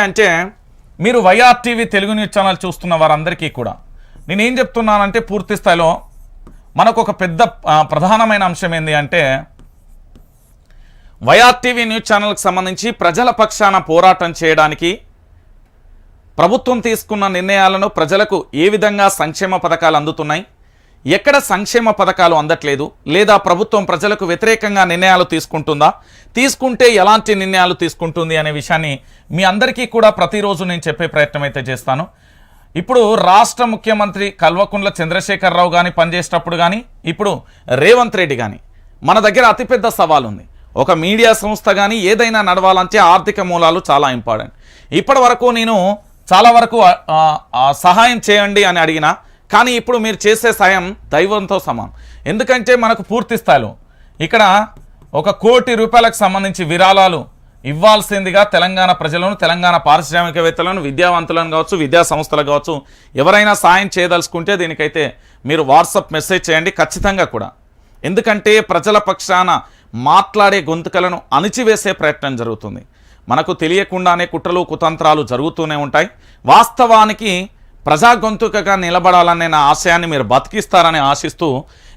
అంటే మీరు YRTV Telugu news channel చూస్తున్న వారందరికీ కూడా నేనేం చెప్తున్నానంటే పూర్తి స్థాయిలో మనకు ఒక పెద్ద ప్రధానమైన అంశం ఏంటి అంటే వైఆర్టీవీ న్యూస్ ఛానల్కి సంబంధించి ప్రజల పక్షాన పోరాటం చేయడానికి ప్రభుత్వం తీసుకున్న నిర్ణయాలను ప్రజలకు ఏ విధంగా సంక్షేమ పథకాలు అందుతున్నాయి? ఎక్కడ సంక్షేమ పథకాలు అందట్లేదు లేదా ప్రభుత్వం ప్రజలకు వ్యతిరేకంగా నిర్ణయాలు తీసుకుంటుందా? తీసుకుంటే ఎలాంటి నిర్ణయాలు తీసుకుంటుంది అనే విషయాన్ని మీ అందరికీ కూడా ప్రతిరోజు నేను చెప్పే ప్రయత్నం అయితే చేస్తాను. ఇప్పుడు రాష్ట్ర ముఖ్యమంత్రి కల్వకుంట్ల చంద్రశేఖరరావు కానీ పనిచేసేటప్పుడు కానీ ఇప్పుడు రేవంత్ రెడ్డి కానీ మన దగ్గర అతిపెద్ద సవాల్ ఉంది ఒక మీడియా సంస్థ కానీ ఏదైనా నడవాలంటే ఆర్థిక మూలాలు చాలా ఇంపార్టెంట్. ఇప్పటి వరకు నేను చాలా వరకు సహాయం చేయండి అని అడిగిన కానీ ఇప్పుడు మీరు చేసే సాయం దైవంతో సమానం. ఎందుకంటే మనకు పూర్తి స్థాయిలో ఇక్కడ ఒక కోటి రూపాయలకు సంబంధించి విరాళాలు ఇవ్వాల్సిందిగా తెలంగాణ ప్రజలను తెలంగాణ పారిశ్రామికవేత్తలను విద్యావంతులను కావచ్చు విద్యా సంస్థలు కావచ్చు ఎవరైనా సాయం చేయదలుచుకుంటే దీనికైతే మీరు వాట్సాప్ మెసేజ్ చేయండి ఖచ్చితంగా కూడా. ఎందుకంటే ప్రజల పక్షాన మాట్లాడే గొంతుకలను అణిచివేసే ప్రయత్నం జరుగుతుంది. మనకు తెలియకుండానే కుట్రలు కుతంత్రాలు జరుగుతూనే ఉంటాయి. వాస్తవానికి ప్రజా గొంతుకగా నిలబడాలనే నా ఆశయాన్ని మీరు బతికిస్తారని ఆశిస్తూ